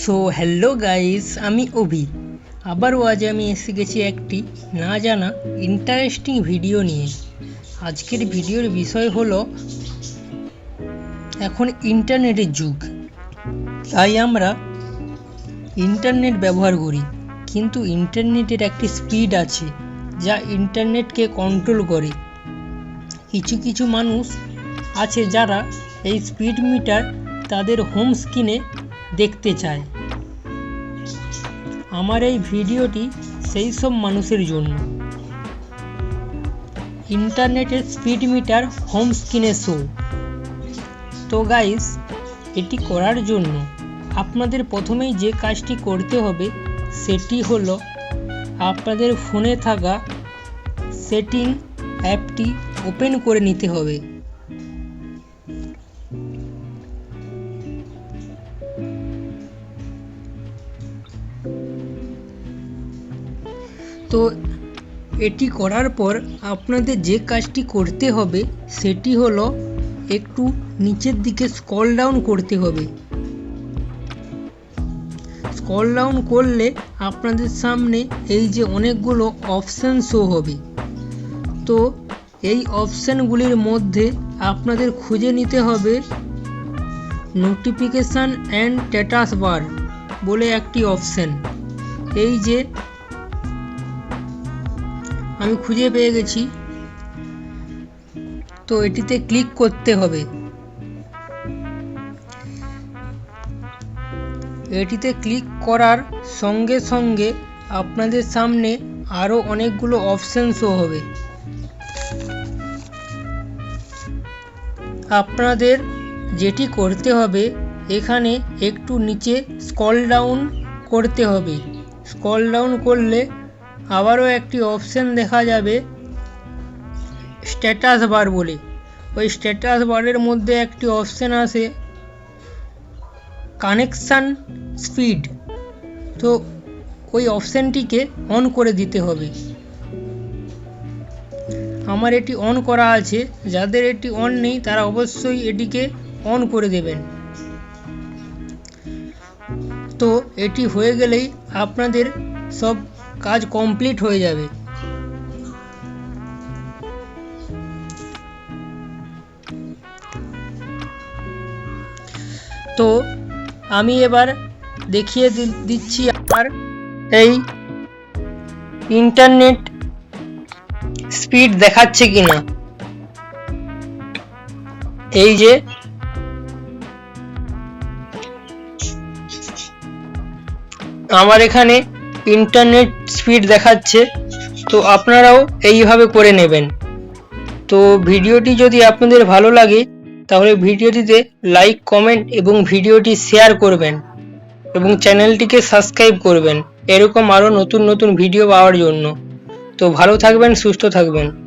So hello guys আমি অভি। আবারও আজ আমি এসে গেছি একটি, না জানা ইন্টারেস্টিং ভিডিও নিয়ে। আজকের ভিডিওর বিষয় হলো, এখন ইন্টারনেটের যুগ। তাই আমরা ইন্টারনেট ব্যবহার করি, কিন্তু ইন্টারনেটের একটি স্পিড আছে, যা ইন্টারনেটকে কন্ট্রোল করে। কিছু কিছু মানুষ আছে যারা এই স্পিড মিটার তাদের হোম স্ক্রিনে দেখতে চায়। আমার এই ভিডিওটি সেই সব মানুষের জন্য। ইন্টারনেটের স্পিড মিটার হোম স্ক্রিনে শো তো গাইস এটি করার জন্য আপনাদের প্রথমেই যে কাজটি করতে হবে, সেটি হলো আপনাদের ফোনে থাকা সেটিং অ্যাপটি ওপেন করে নিতে হবে। তো এটি করার পর আপনাদের যে কাজটি করতে হবে, সেটি হলো একটু নিচের দিকে স্কল ডাউন করতে হবে। স্কল ডাউন করলে আপনাদের সামনে এই যে অনেকগুলো অপশান শো হবে। তো এই অপশানগুলির মধ্যে আপনাদের খুঁজে নিতে হবে নোটিফিকেশান অ্যান্ড স্ট্যাটাস বার বলে একটি অপশান এই যে আমি খুঁজে পেয়ে গেছি। তো এটিতে ক্লিক করতে হবে। এটিতে ক্লিক করার সঙ্গে সঙ্গে আপনাদের সামনে আরও অনেকগুলো অপশান শো হবে। আপনাদের যেটি করতে হবে, এখানে একটু নিচে স্ক্রল ডাউন করতে হবে। স্ক্রল ডাউন করলে আবারও একটি অপশান দেখা যাবে স্ট্যাটাস বার বলে। ওই স্ট্যাটাস বারের মধ্যে একটি অপশান আসে কানেকশান স্পিড তো ওই অপশানটিকে অন করে দিতে হবে। আমার এটি অন করা আছে, যাদের এটি অন নেই, তারা অবশ্যই এটিকে অন করে দেবেন। তো এটি হয়ে গেলেই আপনাদের সব কাজ কমপ্লিট হয়ে যাবে। তো আমি এবার দেখিয়ে দিচ্ছি আমার এই ইন্টারনেট স্পিড দেখাচ্ছে কিনা। এই যে আমার এখানে ইন্টারনেট স্পিড দেখাচ্ছে, তো আপনারাও এইভাবে করে নেবেন। তো ভিডিওটি যদি আপনাদের ভালো লাগে, তাহলে ভিডিওটিতে লাইক কমেন্ট এবং ভিডিওটি শেয়ার করবেন এবং চ্যানেলটিকে সাবস্ক্রাইব করবেন। এরকম আরও নতুন নতুন ভিডিও পাওয়ার জন্য। তো ভালো থাকবেন, সুস্থ থাকবেন।